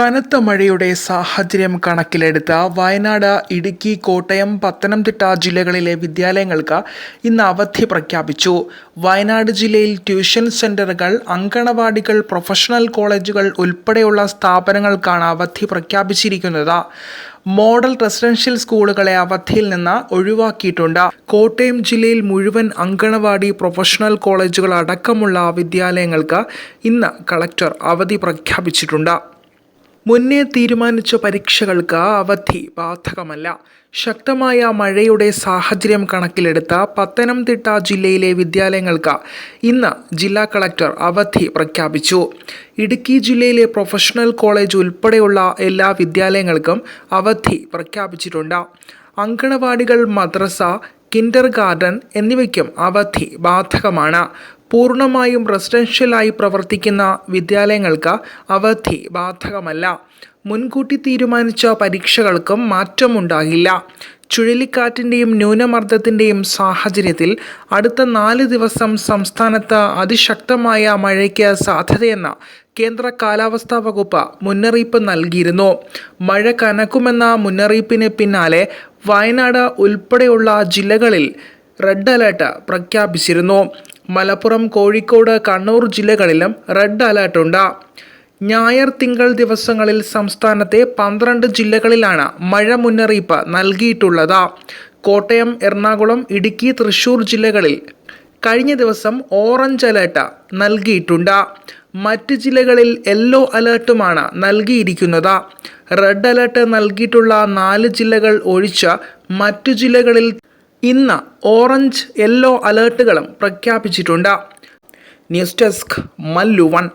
കനത്ത മഴയുടെ സാഹചര്യം കണക്കിലെടുത്ത വയനാട് ഇടുക്കി കോട്ടയം പത്തനംതിട്ട ജില്ലകളിലെ വിദ്യാലയങ്ങൾക്ക് ഇന്ന് അവധി പ്രഖ്യാപിച്ചു. വയനാട് ജില്ലയിൽ ട്യൂഷൻ സെന്ററുകൾ അങ്കണവാടികൾ പ്രൊഫഷണൽ കോളേജുകൾ ഉൾപ്പെടെയുള്ള സ്ഥാപനങ്ങൾക്കാണ് അവധി പ്രഖ്യാപിച്ചിരിക്കുന്നത്. മോഡൽ റെസിഡൻഷ്യൽ സ്കൂളുകളെ അവധിയിൽ നിന്ന് ഒഴിവാക്കിയിട്ടുണ്ട്. കോട്ടയം ജില്ലയിൽ മുഴുവൻ അങ്കണവാടി പ്രൊഫഷണൽ കോളേജുകൾ അടക്കമുള്ള വിദ്യാലയങ്ങൾക്ക് ഇന്ന് കളക്ടർ അവധി പ്രഖ്യാപിച്ചിട്ടുണ്ട്. മുന്നേ തീരുമാനിച്ച പരീക്ഷകൾക്ക് അവധി ബാധകമല്ല. ശക്തമായ മഴയുടെ സാഹചര്യം കണക്കിലെടുത്ത പത്തനംതിട്ട ജില്ലയിലെ വിദ്യാലയങ്ങൾക്ക് ഇന്ന് ജില്ലാ കളക്ടർ അവധി പ്രഖ്യാപിച്ചു. ഇടുക്കി ജില്ലയിലെ പ്രൊഫഷണൽ കോളേജ് ഉൾപ്പെടെയുള്ള എല്ലാ വിദ്യാലയങ്ങൾക്കും അവധി പ്രഖ്യാപിച്ചിട്ടുണ്ട്. അങ്കണവാടികൾ മദ്രസ കിൻഡർ ഗാർഡൻ എന്നിവയ്ക്കും അവധി ബാധകമാണ്. പൂർണമായും റെസിഡൻഷ്യലായി പ്രവർത്തിക്കുന്ന വിദ്യാലയങ്ങൾക്ക് അവധി ബാധകമല്ല. മുൻകൂട്ടി തീരുമാനിച്ച പരീക്ഷകൾക്കും മാറ്റമുണ്ടാകില്ല. ചുഴലിക്കാറ്റിന്റെയും ന്യൂനമർദ്ദത്തിന്റെയും സാഹചര്യത്തിൽ അടുത്ത നാല് ദിവസം സംസ്ഥാനത്ത് അതിശക്തമായ മഴയ്ക്ക് സാധ്യതയെന്ന് കേന്ദ്ര കാലാവസ്ഥാ വകുപ്പ് മുന്നറിയിപ്പ് നൽകിയിരുന്നു. മഴ കനക്കുമെന്ന മുന്നറിയിപ്പിന് പിന്നാലെ വയനാട് ഉൾപ്പെടെയുള്ള ജില്ലകളിൽ റെഡ് അലേർട്ട് പ്രഖ്യാപിച്ചിരുന്നു. മലപ്പുറം കോഴിക്കോട് കണ്ണൂർ ജില്ലകളിലും റെഡ് അലേർട്ടുണ്ട് ഞായർ തിങ്കൾ ദിവസങ്ങളിൽ സംസ്ഥാനത്തെ പന്ത്രണ്ട് ജില്ലകളിലാണ് മഴ മുന്നറിയിപ്പ് നൽകിയിട്ടുള്ളത്. കോട്ടയം എറണാകുളം ഇടുക്കി തൃശൂർ ജില്ലകളിൽ കഴിഞ്ഞ ദിവസം ഓറഞ്ച് അലേർട്ട് നൽകിയിട്ടുണ്ട്. മറ്റ് ജില്ലകളിൽ യെല്ലോ അലേർട്ടുമാണ് നൽകിയിരിക്കുന്നത്. റെഡ് അലേർട്ട് നൽകിയിട്ടുള്ള നാല് ജില്ലകൾ ഒഴിച്ച് മറ്റു ജില്ലകളിൽ ഇന്ന് ഓറഞ്ച് യെല്ലോ അലേർട്ടുകളും പ്രഖ്യാപിച്ചിട്ടുണ്ട്. News desk Mallu one.